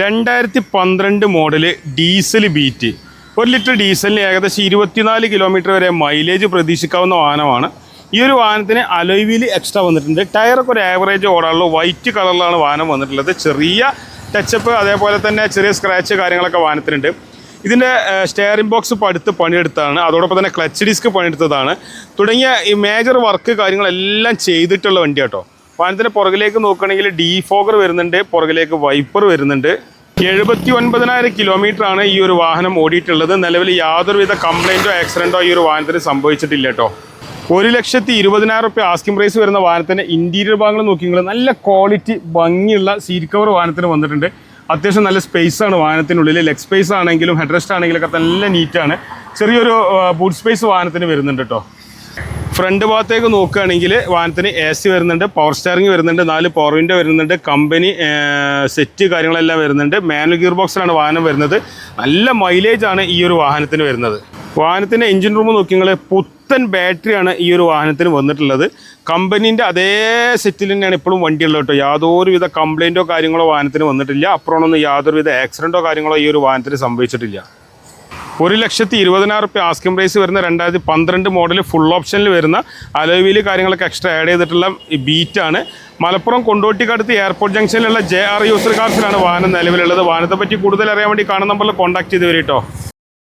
രണ്ടായിരത്തി പന്ത്രണ്ട് model diesel beat. ഒരു ലിറ്റർ ഡീസലിന് ഏകദേശം ഇരുപത്തിനാല് കിലോമീറ്റർ വരെ മൈലേജ് പ്രതീക്ഷിക്കാവുന്ന വാഹനമാണ്. ഈ ഒരു വാഹനത്തിന് അലോയ് എക്സ്ട്രാ വന്നിട്ടുണ്ട്. ടയറൊക്കെ ഒരു ആവറേജ് ഓടാനുള്ള വൈറ്റ് കളറിലാണ് വാഹനം വന്നിട്ടുള്ളത്. ചെറിയ ടച്ചപ്പ് അതേപോലെ തന്നെ ചെറിയ സ്ക്രാച്ച് കാര്യങ്ങളൊക്കെ വാഹനത്തിനുണ്ട്. ഇതിന്റെ സ്റ്റെയറിംഗ് ബോക്സ് പടുത്ത് പണിയെടുത്തതാണ്. അതോടൊപ്പം തന്നെ ക്ലച്ച് ഡിസ്ക് പണിയെടുത്തതാണ്. തുടങ്ങിയ ഈ മേജർ വർക്ക് കാര്യങ്ങളെല്ലാം ചെയ്തിട്ടുള്ള വണ്ടി കേട്ടോ വാഹനത്തിന്റെ പുറകിലേക്ക് നോക്കുകയാണെങ്കിൽ ഡീഫോഗർ വരുന്നുണ്ട് പുറകിലേക്ക് വൈപ്പർ വരുന്നുണ്ട്. എഴുപത്തി ഒൻപതിനായിരം കിലോമീറ്റർ ആണ് ഈ ഒരു വാഹനം ഓടിയിട്ടുള്ളത്. നിലവിൽ യാതൊരുവിധ കംപ്ലൈന്റോ ആക്സിഡന്റോ ഈ ഒരു വാഹനത്തിന് സംഭവിച്ചിട്ടില്ല കേട്ടോ. ഒരു ലക്ഷത്തി ഇരുപതിനായിരം റുപ്യ ആസ്കിംഗ് പ്രൈസ് വരുന്ന വാഹനത്തിന്റെ ഇന്റീരിയർ ഭാഗങ്ങൾ നോക്കിയെങ്കിൽ നല്ല ക്വാളിറ്റി ഭംഗിയുള്ള സീറ്റ് കവർ വാഹനത്തിന് വന്നിട്ടുണ്ട്. അത്യാവശ്യം നല്ല സ്പേസ് ആണ് വാഹനത്തിനുള്ളിൽ. ലെഗ് സ്പേസ് ആണെങ്കിലും ഹെഡ്റസ്റ്റ് ആണെങ്കിലും ഒക്കെ നല്ല നീറ്റാണ് ചെറിയൊരു ബൂട്ട് സ്പേസ് വാഹനത്തിന് വരുന്നുണ്ട് കേട്ടോ. ഫ്രണ്ട് ഭാഗത്തേക്ക് നോക്കുകയാണെങ്കിൽ വാഹനത്തിന് എ സി വരുന്നുണ്ട് പവർ സ്റ്റാറിംഗ് വരുന്നുണ്ട് നാല് പവർ വിൻഡോ വരുന്നുണ്ട് കമ്പനി സെറ്റ് കാര്യങ്ങളെല്ലാം വരുന്നുണ്ട്. മാനുവൽ ഗിയർ ബോക്സിലാണ് വാഹനം വരുന്നത്. നല്ല മൈലേജ് ആണ് ഈ ഒരു വാഹനത്തിന് വരുന്നത്. വാഹനത്തിന്റെ എഞ്ചിൻ റൂം നോക്കിയാൽ പുത്തൻ ബാറ്ററിയാണ് ഈ ഒരു വാഹനത്തിന് വന്നിട്ടുള്ളത്. കമ്പനീന്റെ അതേ സെറ്റിൽ തന്നെയാണ് ഇപ്പോഴും വണ്ടിയുള്ളത് കേട്ടോ. യാതൊരുവിധ കംപ്ലൈന്റോ കാര്യങ്ങളോ വാഹനത്തിന് വന്നിട്ടില്ല. അപ്പുറമൊന്നും യാതൊരുവിധ ആക്സിഡന്റോ കാര്യങ്ങളോ ഈ ഒരു വാഹനത്തിന് സംഭവിച്ചിട്ടില്ല. ഒരു ലക്ഷത്തി ഇരുപതിനായിരം റുപ്യ ആസ്കിംഗ് പ്രൈസ് വരുന്ന രണ്ടായിരത്തി പന്ത്രണ്ട് മോഡൽ ഫുൾ ഓപ്ഷനിൽ വരുന്ന അലോവിയിൽ കാര്യങ്ങളൊക്കെ എക്സ്ട്രാ ആഡ് ചെയ്തിട്ടുള്ള ഈ ബീറ്റാണ് മലപ്പുറം കൊണ്ടോട്ടിക്കടുത്ത് എയർപോർട്ട് ജംഗ്ഷനിലുള്ള ജെ ആർ യൂസർ കാർസിലാണ് വാഹനം നിലവിലുള്ളത്. വാഹനത്തെ പറ്റി കൂടുതൽ അറിയാൻ വേണ്ടി കാണുന്ന നമ്പറിൽ കോൺടാക്ട് ചെയ്ത് വരും കേട്ടോ